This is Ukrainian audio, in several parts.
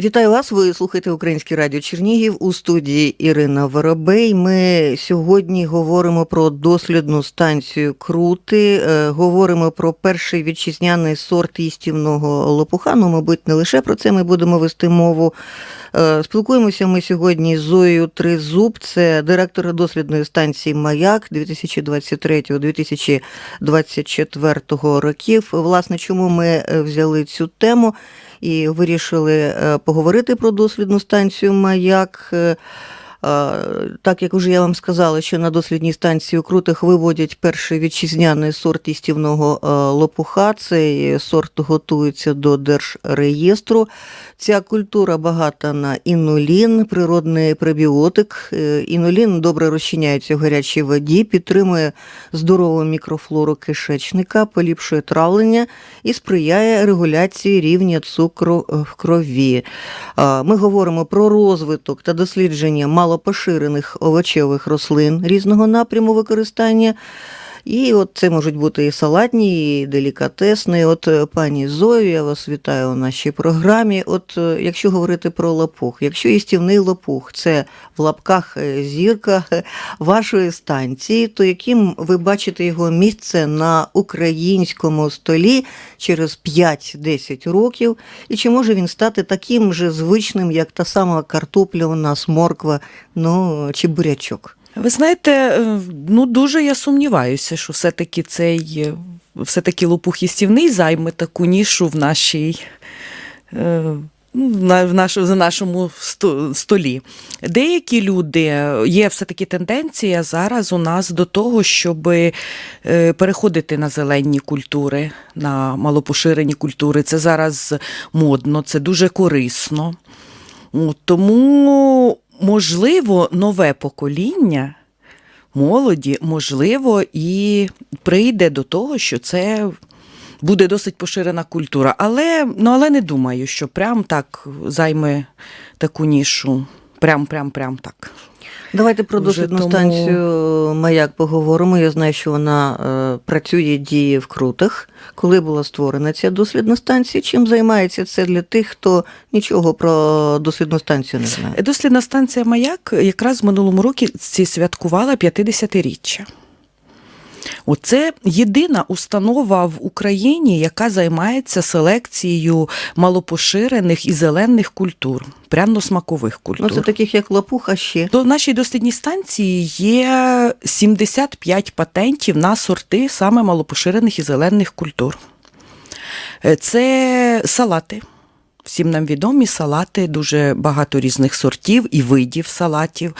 Вітаю вас. Ви слухаєте Українське радіо Чернігів у студії Ірина Воробей. Ми сьогодні говоримо про дослідну станцію Крути. е, Говоримо про перший вітчизняний сорт їстівного лопуха. Ну, мабуть, не лише про це ми будемо вести мову. Е, Спілкуємося ми сьогодні з Зоєю Тризуб, це директор дослідної станції Маяк 2023-2024 років. Власне, чому ми е, взяли цю тему? І вирішили е, поговорити про дослідну станцію Маяк. Так як вже я вам сказала, що на дослідній станції у Крутих виводять перший вітчизняний сорт їстівного е, лопуха. Цей сорт готується до держреєстру. Ця культура багата на інулін, природний пребіотик. Е, Інулін добре розчиняється в гарячій воді, підтримує здорову мікрофлору кишечника, поліпшує травлення і сприяє регуляції рівня цукру в крові. Ми говоримо про розвиток та дослідження малопоширених овочевих рослин різного напряму використання. І от це можуть бути і салатні, і делікатесні. От е, пані Зою, я вас вітаю у нашій програмі. От е, якщо говорити про лопух, якщо їстівний лопух це в лапках е, зірка вашої станції, то яким ви бачите його місце на українському столі через 5-10 років, і чи може він стати таким же звичним, як та сама картопля у нас, морква, ну чи бурячок? Ви знаєте, е, ну дуже я сумніваюся, що все-таки цей е, все-таки лопух їстівний займе таку нішу в нашій. е, ну, В нашому, за нашому столі. Деякі люди є все-таки тенденція зараз у нас до того, щоб переходити на зелені культури, на малопоширені культури. Це зараз модно, це дуже корисно. Тому, можливо, нове покоління молоді, можливо, і прийде до того, що це буде досить поширена культура. Але, ну, але не думаю, що прям так займе таку нішу. Прям, прям, прям так. Давайте про Вже дослідну тому- станцію Маяк поговоримо. Я знаю, що вона е, працює, діє в Крутах. Коли була створена ця дослідна станція? Чим займається це для тих, хто нічого про дослідну станцію не знає? Дослідна станція Маяк якраз в минулому році святкувала 50-річчя. Оце єдина установа в Україні, яка займається селекцією малопоширених і зелених культур, пряно-смакових Ну, культур. це таких як лопух, а ще. До нашій дослідній станції є 75 патентів на сорти саме малопоширених і зелених культур. Е, Це салати. Всім нам відомі салати, дуже багато різних сортів і видів салатів.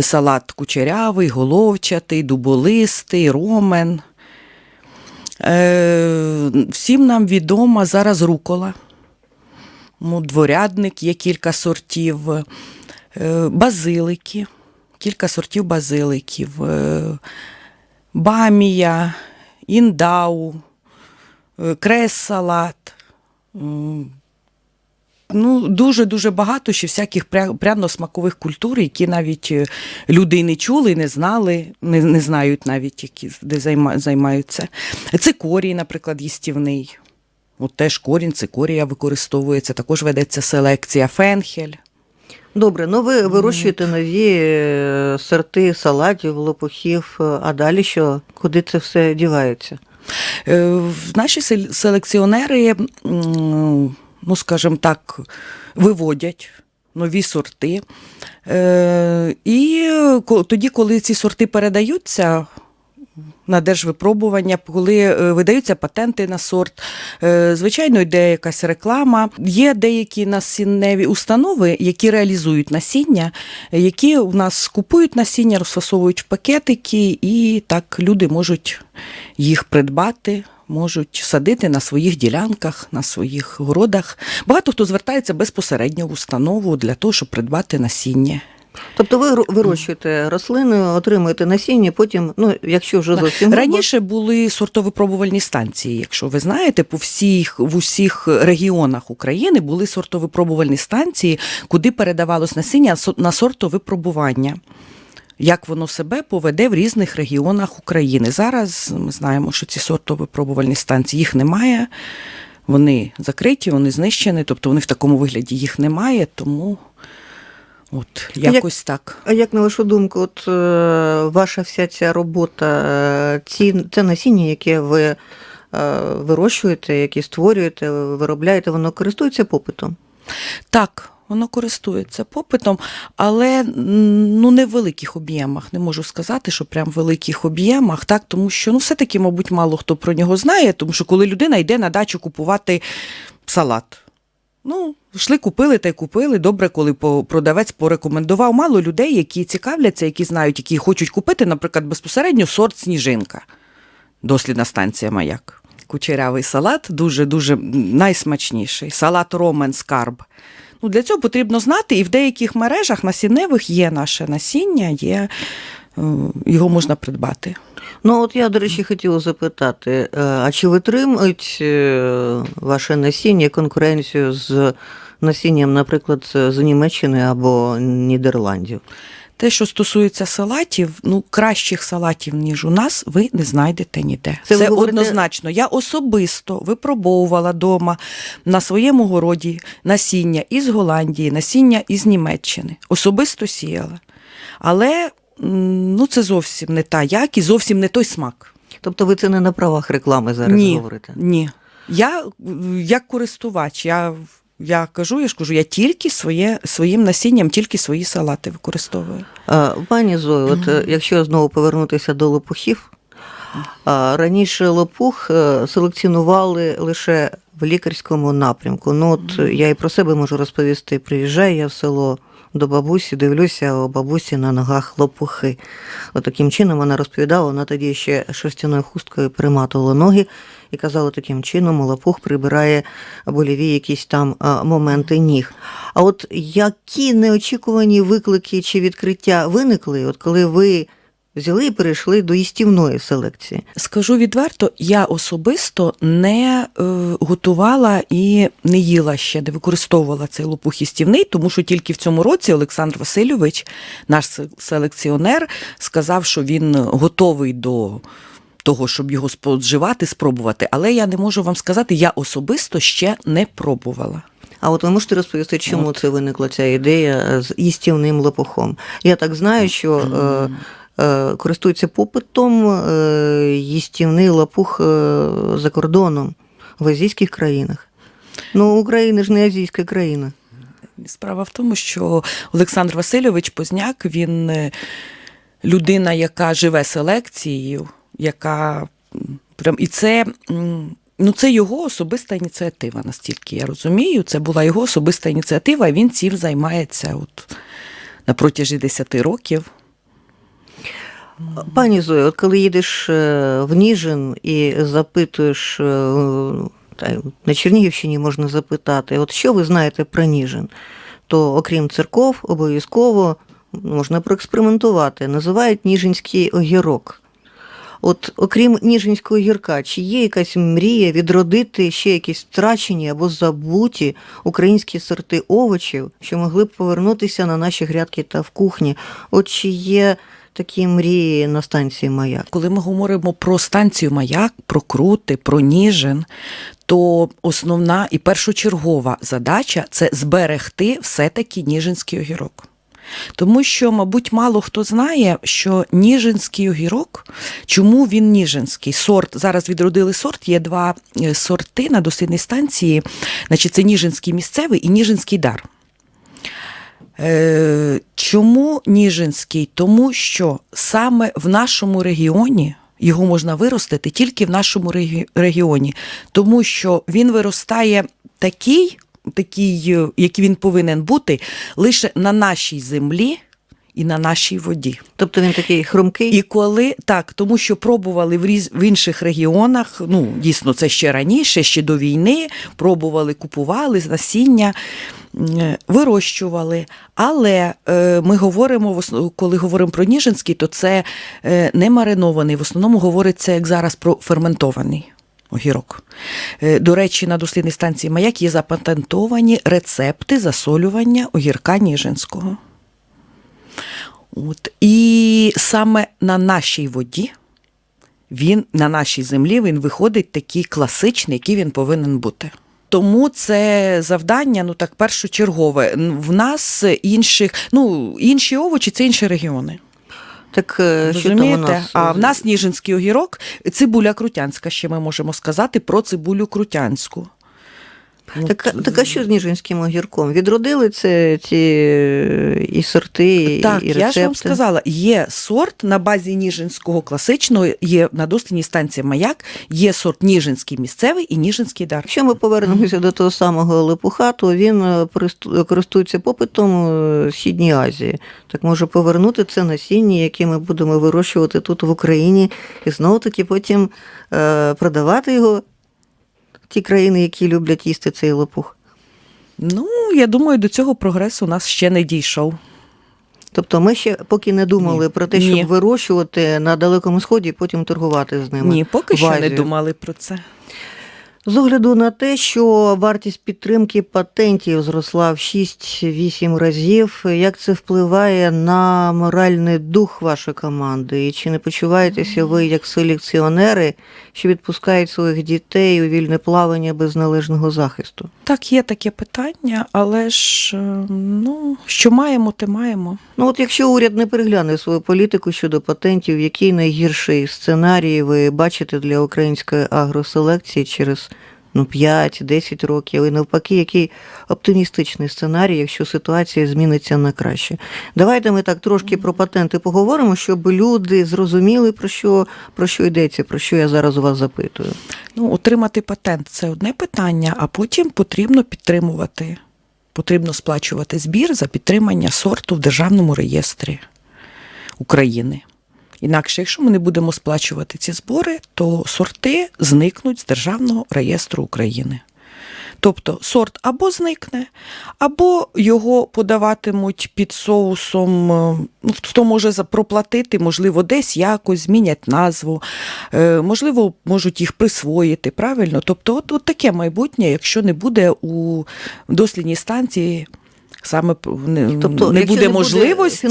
Салат кучерявий, головчатий, дуболистий, ромен. Е, Всім нам відома зараз рукола. Ну, Дворядник є кілька сортів, е, базилики, кілька сортів базиликів, е, бамія, індау, крес-салат. Ну, дуже-дуже багато ще всяких пря- пряно-смакових культур, які навіть е, люди і не чули, не знали, не, не знають навіть, які де займа- займаються. Цикорій, наприклад, їстівний. От теж корінь, цикорія використовується, також ведеться селекція фенхель. Добре, ну ви вирощуєте нові е, сорти салатів, лопухів, е, а далі що? Куди це все дівається? Наші селекціонери, ну скажімо так, виводять нові сорти. Е, І тоді, коли ці сорти передаються. На держвипробування, коли е, видаються патенти на сорт, е, звичайно, йде якась реклама. Є деякі насінневі установи, які реалізують насіння, які у нас купують насіння, розфасовують в пакетики, і так люди можуть їх придбати, можуть садити на своїх ділянках, на своїх городах. Багато хто звертається безпосередньо в установу для того, щоб придбати насіння. Тобто ви вирощуєте рослини, отримуєте насіння, потім, ну, якщо вже зовсім Раніше були сортовипробувальні станції. Якщо ви знаєте, по всіх в усіх регіонах України були сортовипробувальні станції, куди передавалось насіння на сортовипробування. Як воно себе поведе в різних регіонах України. Зараз ми знаємо, що ці сортовипробувальні станції їх немає. вони закриті, вони знищені, тобто вони в такому вигляді їх немає, тому от Як- якось так. А як на вашу думку, от е, ваша вся ця робота, е, ці, це насіння, яке ви е, вирощуєте, яке створюєте, виробляєте, воно користується попитом? Так, воно користується попитом, але ну, не в великих об'ємах. Не можу сказати, що прям в великих об'ємах, так, тому що ну, все-таки, мабуть, мало хто про нього знає, тому що коли людина йде на дачу купувати салат. Ну, йшли, купили та й купили. Добре, коли продавець порекомендував. Мало людей, які цікавляться, які знають, які хочуть купити, наприклад, безпосередньо сорт сніжинка. Дослідна станція Маяк. Кучерявий салат, дуже-дуже найсмачніший. Салат Ромен Скарб. Ну, для цього потрібно знати, і в деяких мережах насінневих є наше насіння, є, е, його можна придбати. Ну, от я, до речі, хотіла запитати, е, а чи витримують е, ваше насіння конкуренцію з насінням, наприклад, з Німеччини або Нідерландів? Те, що стосується салатів, ну кращих салатів, ніж у нас, ви не знайдете ніде. Це Це, говорите- однозначно. Я особисто випробовувала дома на своєму городі насіння із Голландії, насіння із Німеччини. Особисто сіяла. Але ну, це зовсім не та якість, зовсім не той смак. Тобто ви це не на правах реклами зараз ні, говорите? ні. Я як користувач, я, я кажу, я ж кажу, я тільки своє, своїм насінням, тільки свої салати використовую. Пані Зою, от е, якщо знову повернутися до лопухів, раніше лопух е, селекціонували лише в лікарському напрямку. Ну, от я і про себе можу розповісти. Приїжджаю я в село до бабусі, дивлюся, у бабусі на ногах лопухи. От таким чином вона розповідала, вона тоді ще шерстяною хусткою приматувала ноги і казала, таким чином лопух прибирає боліві якісь там моменти ніг. А от які неочікувані виклики чи відкриття виникли, от коли ви взяли і перейшли до їстівної селекції? Скажу відверто, я особисто не е, готувала і не їла ще, не використовувала цей лопух їстівний, тому що тільки в цьому році Олександр Васильович, наш селекціонер, сказав, що він готовий до. Того, щоб його споживати, спробувати, але я не можу вам сказати, я особисто ще не пробувала. А от ви можете розповісти, чому це виникла ця ідея з їстівним лопухом? Я так знаю, що е, е, користується попитом е, їстівний лопух е, за кордоном в азійських країнах. Ну, Україна ж не азійська країна. Справа в тому, що Олександр Васильович Позняк він людина, яка живе селекцією, яка прям і це. Ну, це його особиста ініціатива, настільки я розумію. Це була його особиста ініціатива, і він цим займається от на протязі 10 років. Пані Зоя, от коли їдеш е, в Ніжин і запитуєш, е, та на Чернігівщині можна запитати, от що ви знаєте про Ніжин, то окрім церков, обов'язково можна проекспериментувати. Називають Ніжинський огірок. От окрім Ніжинського гірка, чи є якась мрія відродити ще якісь втрачені або забуті українські сорти овочів, що могли б повернутися на наші грядки та в кухні? От чи є такі мрії на станції Маяк? Коли ми говоримо про станцію Маяк, про крути, про Ніжин, то основна і першочергова задача це зберегти все-таки Ніжинський огірок. Тому що, мабуть, мало хто знає, що Ніжинський огірок, чому він Ніжинський? Сорт, зараз відродили сорт, є два е, сорти на дослідній станції, значить, це Ніжинський місцевий і Ніжинський дар. Е, чому Ніжинський? Тому що саме в нашому регіоні його можна виростити тільки в нашому регіоні, тому що він виростає такий, такий, е, який він повинен бути, лише на нашій землі і на нашій воді. Тобто він такий хрумкий? І коли так, тому що пробували в різ в інших регіонах, ну дійсно це ще раніше, ще до війни, пробували, купували насіння, вирощували. Але е, ми говоримо, коли говоримо про Ніжинський, то це е, не маринований. В основному говориться, як зараз, про ферментований. Огірок. Е, До речі, на дослідній станції Маяк є запатентовані рецепти засолювання огірка Ніжинського. От. І саме на нашій воді він на нашій землі він виходить такий класичний, який він повинен бути. Тому це завдання, ну так, першочергове. В нас інших, ну, інші овочі це інші регіони. Так е, що там у Розумієте? нас? А в нас Ніжинський огірок, цибуля крутянська, ще ми можемо сказати про цибулю крутянську. Ну, Так, так а що з Ніжинським огірком? Відродили це ці е, і сорти, і, Так, я ж вам сказала, є сорт на базі Ніжинського класичного, є на дослідній станції Маяк, є сорт Ніжинський місцевий і Ніжинський дар. Якщо ми повернемося до того самого лепуха, то він е, користується попитом е, в Східній Азії. Так може повернути це насіння, яке ми будемо вирощувати тут в Україні, і знову таки потім е, продавати його ті країни, які люблять їсти цей лопух. Ну, я думаю, до цього прогресу у нас ще не дійшов. Тобто ми ще поки не думали Ні. про те, Ні. щоб вирощувати на Далекому Сході і потім торгувати з ними. Ні, поки що не думали про це. З огляду на те, що вартість підтримки патентів зросла в 6-8 разів, як це впливає на моральний дух вашої команди? І чи не почуваєтеся ви як селекціонери, що відпускають своїх дітей у вільне плавання без належного захисту? Так, є таке питання, але ж е, ну, що маємо, те маємо. Ну от якщо уряд не перегляне свою політику щодо патентів, який найгірший сценарій ви бачите для української агроселекції через ну, 5-10 років, і навпаки, який оптимістичний сценарій, якщо ситуація зміниться на краще. Давайте ми так трошки про патенти поговоримо, щоб люди зрозуміли, про що, про що йдеться, про що я зараз у вас запитую. Ну, отримати патент це одне питання, а потім потрібно підтримувати. Потрібно сплачувати збір за підтримання сорту в Державному реєстрі України. Інакше, якщо ми не будемо сплачувати ці збори, то сорти зникнуть з Державного реєстру України. Тобто сорт або зникне, або його подаватимуть під соусом. е, Ну, хто може проплатити, можливо, десь якось змінять назву, е, можливо, можуть їх присвоїти. Правильно? Тобто, от, от таке майбутнє, якщо не буде у дослідній станції. Саме не, Тобто, не буде не буде можливості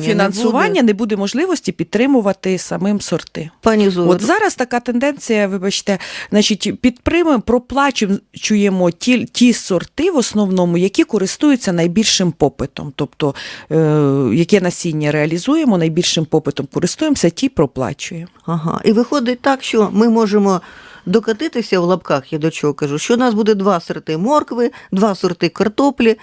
фінансування, не буде- не буде можливості підтримувати самим сорти. Пані Зоя, От зараз така тенденція, вибачте, значить, підтримуємо, проплачуємо ті, ті сорти в основному, які користуються найбільшим попитом. Тобто, е, яке насіння реалізуємо, найбільшим попитом користуємося, ті проплачуємо. Ага. І виходить так, що ми можемо докатитися в лапках, я до чого кажу, що у нас буде два сорти моркви, два сорти картоплі,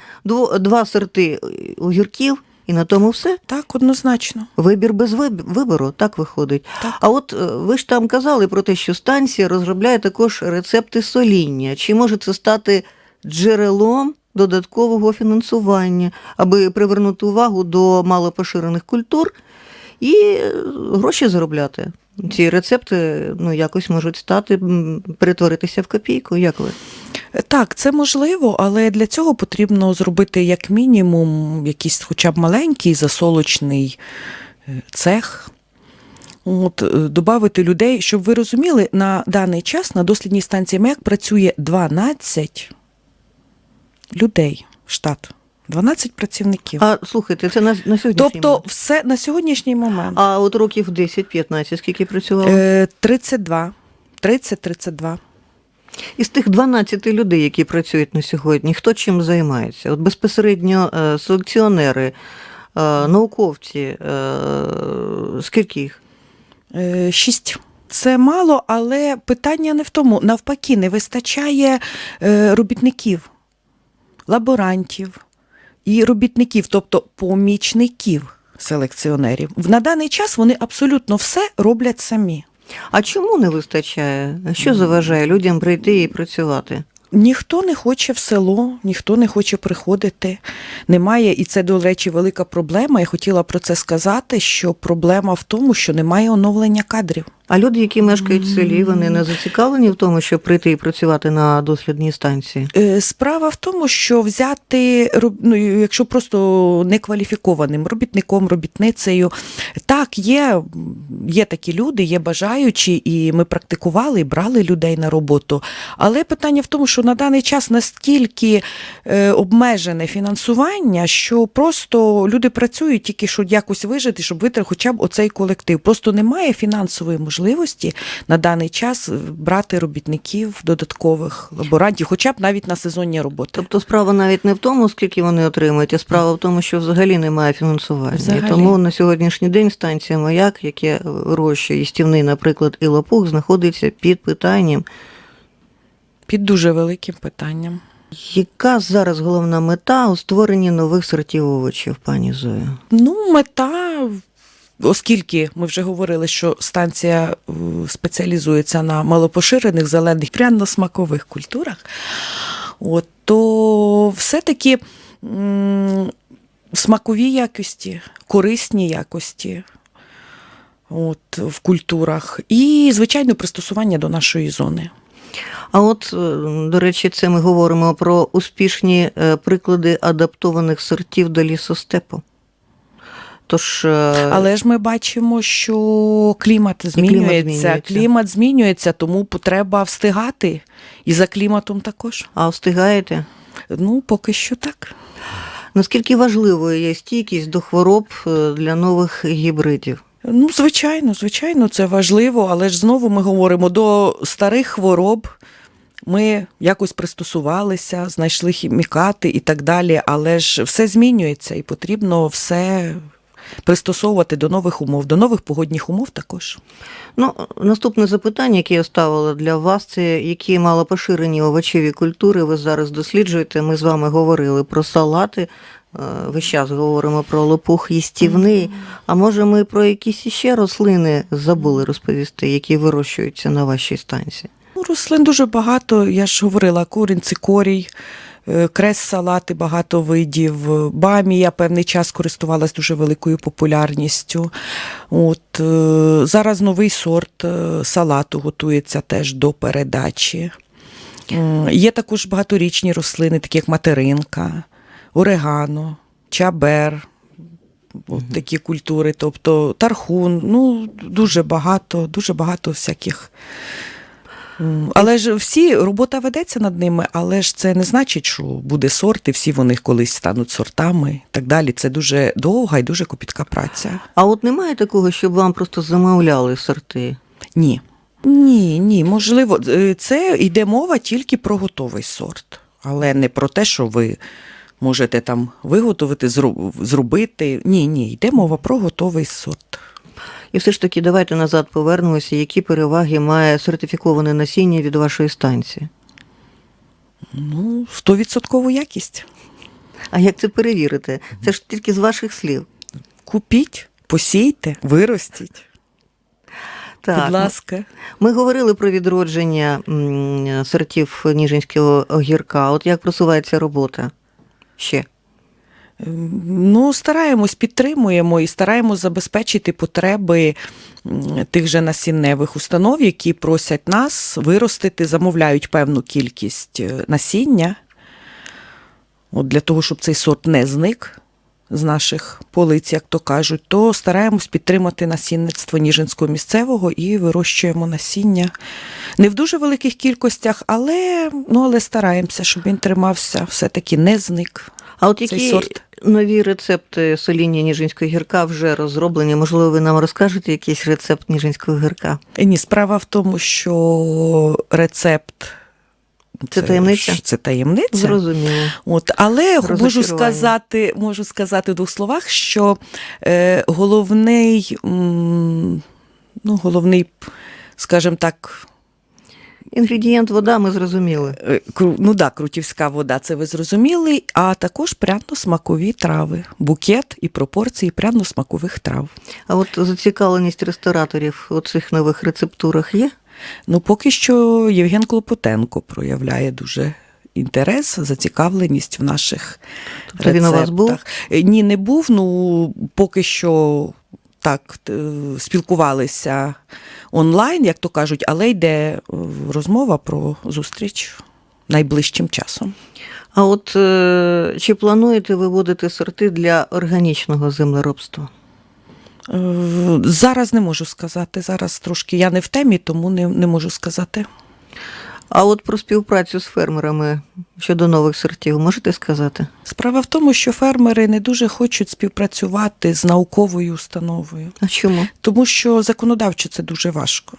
два сорти е, огірків, і на тому все. Так, однозначно. Вибір без виб- вибору, так виходить. Так. А от е, ви ж там казали про те, що станція розробляє також рецепти соління. Чи може це стати джерелом додаткового фінансування, аби привернути увагу до малопоширених культур і е, гроші заробляти? Ці рецепти ну, якось можуть стати, перетворитися в копійку. Як ви? Так, це можливо, але для цього потрібно зробити як мінімум якийсь хоча б маленький засолочний е, цех. От, е, додати людей, щоб ви розуміли, на даний час на дослідній станції МЕК працює 12 людей штат, 12 працівників. А слухайте, це на, на сьогоднішній тобто, момент. все на сьогоднішній момент А от років 10-15, скільки працювало? е, 32. 30-32. Із тих 12 людей, які працюють на сьогодні, хто чим займається? От безпосередньо е, селекціонери, е, науковці, е, скільки їх? Е, Шість. Це мало, але питання не в тому. Навпаки, не вистачає е, робітників, лаборантів і робітників, тобто помічників селекціонерів. На даний час вони абсолютно все роблять самі. А чому не вистачає? Що заважає людям прийти і працювати? Ніхто не хоче в село, ніхто не хоче приходити. Немає, і це, до речі, велика проблема. Я хотіла про це сказати, що проблема в тому, що немає оновлення кадрів. А люди, які мешкають в селі, вони не зацікавлені в тому, щоб прийти і працювати на дослідній станції. Е, Справа в тому, що взяти, ну, якщо просто некваліфікованим робітником, робітницею, так, є, є такі люди, є бажаючі, і ми практикували і брали людей на роботу. Але питання в тому, що на даний час настільки е, обмежене фінансування, що просто люди працюють тільки, щоб якось вижити, щоб витримати хоча б оцей колектив. Просто немає фінансової можливості. Можливості на даний час брати робітників додаткових лаборантів, хоча б навіть на сезонні роботи. Тобто справа навіть не в тому, скільки вони отримують, а справа в тому, що взагалі немає фінансування. Взагалі. І тому на сьогоднішній день станція маяк, яке вирощує їстівний, наприклад, і лопух, знаходиться під питанням. Під дуже великим питанням. Яка зараз головна мета у створенні нових сортів овочів, пані Зою? Ну, мета, оскільки ми вже говорили, що станція е, спеціалізується на малопоширених зелених пряно-смакових культурах, от, то все-таки смакові якості, корисні якості. От, в культурах, і, звичайно, пристосування до нашої зони. А от, е, до речі, це ми говоримо про успішні е, приклади адаптованих сортів до лісостепу. Тож, е, Але ж ми бачимо, що клімат змінюється. змінюється. Клімат змінюється, тому треба встигати. І за кліматом також. а встигаєте? Ну, поки що так. Наскільки важливою є стійкість до хвороб е, для нових гібридів? Ну, звичайно, звичайно, це важливо, але ж знову ми говоримо до старих хвороб. Ми якось пристосувалися, знайшли хімікати і так далі, але ж все змінюється і потрібно все пристосовувати до нових умов, до нових погодних умов також. Ну, наступне запитання, яке я ставила для вас, це які малопоширені овочеві культури ви зараз досліджуєте. Ми з вами говорили про салати. е, Весь час говоримо про лопух їстівний. А може, ми про якісь іще рослини забули розповісти, які вирощуються на вашій станції? Ну, рослин дуже багато. Я ж говорила, курінь, цикорій, е, крес-салати, багато видів. е, Бамі я певний час користувалась дуже великою популярністю. От, е, зараз новий сорт е, салату готується теж до передачі. Є також багаторічні рослини, такі як материнка, орегано, чабер. От такі культури, тобто тархун, ну дуже багато, дуже багато всяких. Але ж всі робота ведеться над ними, але ж це не значить, що буде сорт, і всі вони колись стануть сортами і так далі. Це дуже довга і дуже копітка праця. А от немає такого, щоб вам просто замовляли сорти? Ні. Ні, ні, можливо, е, це йде мова тільки про готовий сорт, але не про те, що ви можете там виготовити, зробити. Ні, ні, йде мова про готовий сорт. І все ж таки, давайте назад повернемося, які переваги має сертифіковане насіння від вашої станції. Ну, стовідсоткову якість. А як це перевірити? Це ж тільки з ваших слів. Купіть, посійте, виростіть. Так, Будь ласка. Ми говорили про відродження сортів ніжинського огірка. От як просувається робота? Ще. Ну, стараємось, підтримуємо і стараємось забезпечити потреби тих же насінневих установ, які просять нас виростити, замовляють певну кількість е, насіння. От для того, щоб цей сорт не зник з наших полиць, як то кажуть, то стараємось підтримати насінництво ніжинського місцевого і вирощуємо насіння. Не в дуже великих кількостях, але, ну, але стараємося, щоб він тримався, все-таки не зник. А от Цей сорт. Нові рецепти соління ніжинського гірка вже розроблені? Можливо, ви нам розкажете якийсь рецепт ніжинського гірка? Ні, справа в тому, що рецепт. Це таємниця? Це таємниця. Зрозуміло. От, але можу сказати, можу сказати в двох словах, що е, головний, м, ну, головний, скажімо так, Інгредієнт вода, ми зрозуміли. е, ну да, крутівська вода, це ви зрозуміли, а також пряно-смакові трави, букет і пропорції пряно-смакових трав. А от зацікавленість рестораторів у цих нових рецептурах є? Ну, поки що Євген Клопотенко проявляє дуже інтерес, зацікавленість в наших Тобто він у вас був? Е, Ні, не був. Ну, поки що так е, спілкувалися онлайн, як то кажуть, але йде е, розмова про зустріч найближчим часом. А от е, чи плануєте виводити сорти для органічного землеробства? Зараз не можу сказати. Зараз трошки я не в темі, тому не, не можу сказати. А от про співпрацю з фермерами щодо нових сортів можете сказати? Справа в тому, що фермери не дуже хочуть співпрацювати з науковою установою, А чому? тому що законодавчо це дуже важко.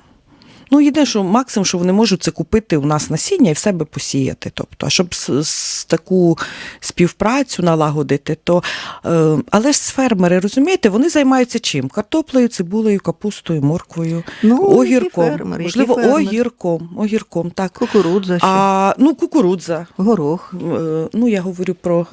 Ну, єдине, що максимум, що вони можуть це купити у нас насіння і в себе посіяти. Тобто, а щоб з, з таку співпрацю налагодити, то е, але ж фермери, розумієте, вони займаються чим? Картоплею, цибулею, капустою, морквою, Ну, огірком. які Можливо, фермери? огірком, огірком, так. Кукурудза ще, А, ну, кукурудза. горох. Е, Ну, я говорю про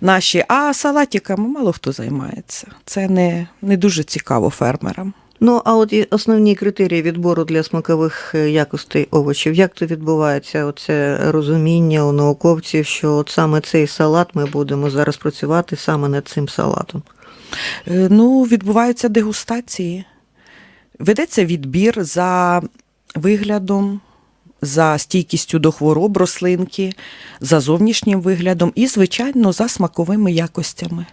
наші. А салатиками мало хто займається. Це не, не дуже цікаво фермерам. Ну, а от основні критерії відбору для смакових е, якостей овочів, як то відбувається оце розуміння у науковців, що от саме цей салат ми будемо зараз працювати саме над цим салатом? Е, Ну, відбуваються дегустації. Ведеться відбір за виглядом, за стійкістю до хвороб рослинки, за зовнішнім виглядом і, звичайно, за смаковими якостями.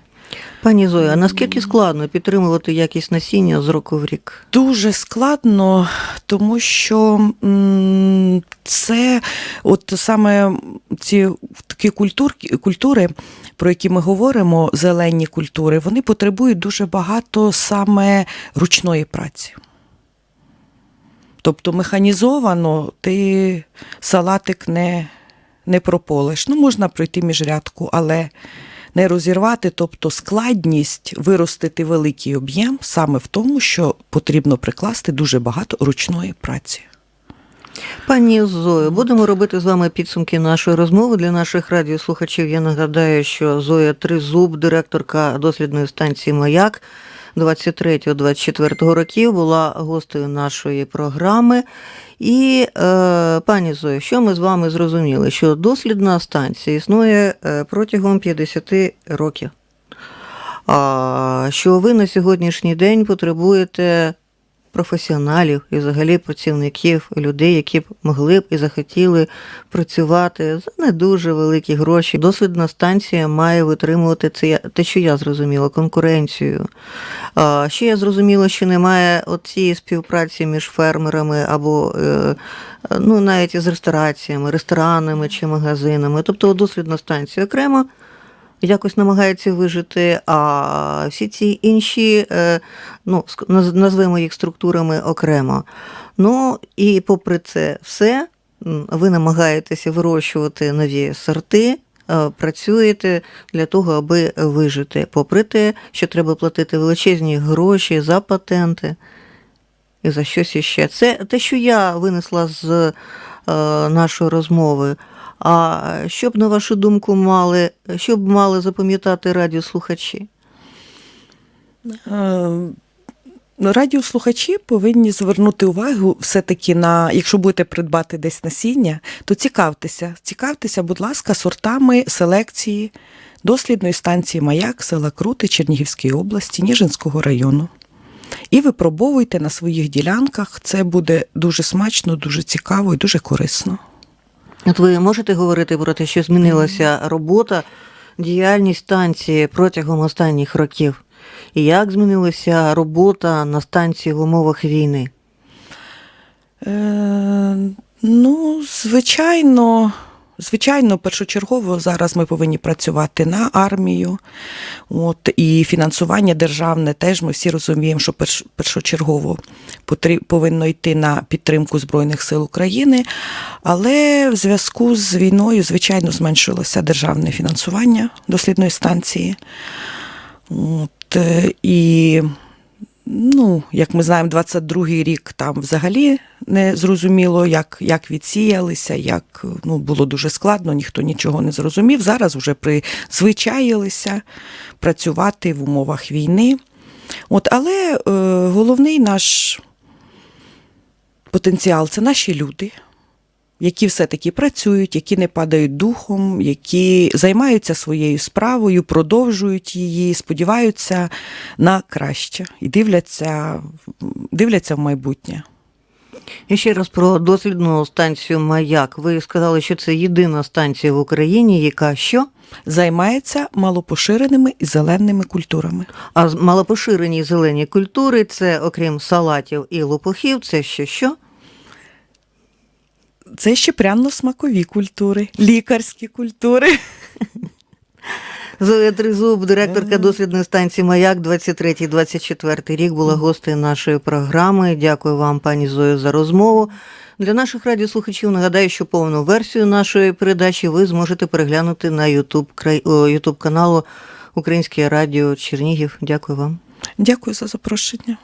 Пані Зоя, а наскільки складно підтримувати якість насіння з року в рік? Дуже складно, тому що це от саме ці такі культурки, культури, про які ми говоримо, зелені культури, вони потребують дуже багато саме ручної праці. Тобто механізовано ти салатик не, не прополиш. Ну, можна пройти міжрядку, але не розірвати, тобто складність виростити великий об'єм саме в тому, що потрібно прикласти дуже багато ручної праці. Пані Зою, будемо робити з вами підсумки нашої розмови для наших радіослухачів. Я нагадаю, що Зоя Тризуб, директорка дослідної станції Маяк 23-24 років, була гостею нашої програми. І, е, пані Зою, що ми з вами зрозуміли? Що дослідна станція існує е, протягом 50 років. Що ви на сьогоднішній день потребуєте професіоналів і взагалі працівників, людей, які б могли б і захотіли працювати за не дуже великі гроші. Дослідна станція має витримувати це, те, що я зрозуміла, конкуренцію. Ще я зрозуміла, що немає цієї співпраці між фермерами або е, ну, навіть із рестораціями, ресторанами чи магазинами. Тобто дослідна станція окремо якось намагається вижити, а всі ці інші, е, ну, назвемо їх структурами окремо. Ну і попри це все, ви намагаєтеся вирощувати нові сорти. е, Працюєте для того, аби вижити, попри те, що треба платити величезні гроші за патенти і за щось іще. Це те, що я винесла з е, нашої розмови. А що б, на вашу думку, мали, що б мали запам'ятати радіослухачі? Е, Радіослухачі повинні звернути увагу все-таки на, якщо будете придбати десь насіння, то цікавтеся. Цікавтеся, будь ласка, сортами селекції дослідної станції Маяк села Крути Чернігівської області, Ніжинського району. І випробовуйте на своїх ділянках. Це буде дуже смачно, дуже цікаво і дуже корисно. От ви можете говорити про те, що змінилася робота, діяльність станції протягом останніх років? І як змінилася робота на станції в умовах війни? Е, ну, звичайно, звичайно, першочергово зараз ми повинні працювати на армію. От, і фінансування державне теж ми всі розуміємо, що перш, першочергово повинно йти на підтримку Збройних сил України. Але в зв'язку з війною, звичайно, зменшилося державне фінансування дослідної станції. От, е, і Ну, як ми знаємо, 22-й рік там взагалі не зрозуміло, як, як відсіялися, як ну, було дуже складно, ніхто нічого не зрозумів. Зараз вже призвичаїлися працювати в умовах війни. От, але е, головний наш потенціал це наші люди, які все-таки працюють, які не падають духом, які займаються своєю справою, продовжують її, сподіваються на краще і дивляться, дивляться в майбутнє. І ще раз про дослідну станцію Маяк. Ви сказали, що це єдина станція в Україні, яка що? Займається малопоширеними і зеленими культурами. А малопоширені зелені культури це, окрім салатів і лопухів, це ще що? Це ще пряно-смакові культури, лікарські культури. Зоя Тризуб, директорка дослідної станції Маяк 23-24 рік, була гостею нашої програми. Дякую вам, пані Зою, за розмову. Для наших радіослухачів нагадаю, що повну версію нашої передачі ви зможете переглянути на YouTube, YouTube каналу Українське Радіо Чернігів. Дякую вам. Дякую за запрошення.